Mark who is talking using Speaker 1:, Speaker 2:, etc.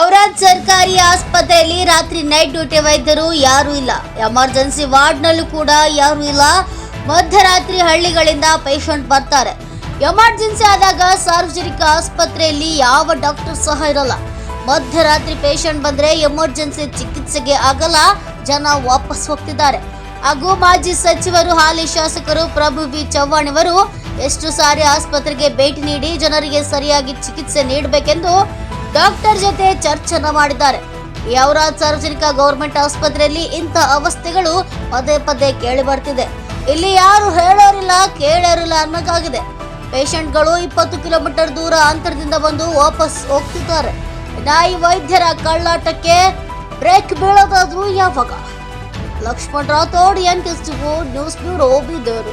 Speaker 1: ಔರಾದ್ ಸರ್ಕಾರಿ ಆಸ್ಪತ್ರೆಯಲ್ಲಿ ರಾತ್ರಿ ನೈಟ್ ಡ್ಯೂಟಿ ವೈದ್ಯರು ಯಾರೂ ಇಲ್ಲ. ಎಮರ್ಜೆನ್ಸಿ ವಾರ್ಡ್ನಲ್ಲೂ ಕೂಡ ಯಾರೂ ಇಲ್ಲ. ಮಧ್ಯರಾತ್ರಿ ಹಳ್ಳಿಗಳಿಂದ ಪೇಷಂಟ್ ಬರ್ತಾರೆ. ಎಮರ್ಜೆನ್ಸಿ ಆದಾಗ ಸಾರ್ವಜನಿಕ ಆಸ್ಪತ್ರೆಯಲ್ಲಿ ಯಾವ ಡಾಕ್ಟರ್ ಸಹ ಇರಲ್ಲ. ಮಧ್ಯರಾತ್ರಿ ಪೇಷಂಟ್ ಬಂದ್ರೆ ಎಮರ್ಜೆನ್ಸಿ ಚಿಕಿತ್ಸೆಗೆ ಆಗಲ್ಲ. ಜನ ವಾಪಸ್ ಹೋಗ್ತಿದ್ದಾರೆ. ಹಾಗೂ ಮಾಜಿ ಸಚಿವರು, ಹಾಲಿ ಶಾಸಕರು ಪ್ರಭು ಬಿ ಚವ್ಹಾಣ್ ಅವರು ಎಷ್ಟು ಸಾರಿ ಆಸ್ಪತ್ರೆಗೆ ಭೇಟಿ ನೀಡಿ ಜನರಿಗೆ ಸರಿಯಾಗಿ ಚಿಕಿತ್ಸೆ ನೀಡಬೇಕೆಂದು ಡಾಕ್ಟರ್ ಜೊತೆ ಚರ್ಚೆನ ಮಾಡಿದ್ದಾರೆ. ಯಾವರಾಜ್ ಸಾರ್ವಜನಿಕ ಗೌರ್ಮೆಂಟ್ ಆಸ್ಪತ್ರೆಯಲ್ಲಿ ಇಂಥ ಅವಸ್ಥೆಗಳು ಪದೇ ಪದೇ ಕೇಳಿ ಬರ್ತಿದೆ. ಇಲ್ಲಿ ಯಾರು ಹೇಳೋರಿಲ್ಲ, ಕೇಳೋರಿಲ್ಲ ಅನ್ನೋಕ್ಕಾಗಿದೆ. ಪೇಷಂಟ್ಗಳು ಇಪ್ಪತ್ತು ಕಿಲೋಮೀಟರ್ ದೂರ ಅಂತರದಿಂದ ಬಂದು ವಾಪಸ್ ಹೋಗ್ತಿದ್ದಾರೆ. ನಾಯಿ ವೈದ್ಯರ ಕಳ್ಳಾಟಕ್ಕೆ ಬ್ರೇಕ್ ಬೀಳೋದಾದ್ರೂ ಯಾವಾಗ? Laxman Rathod, N news bureau, Bidar.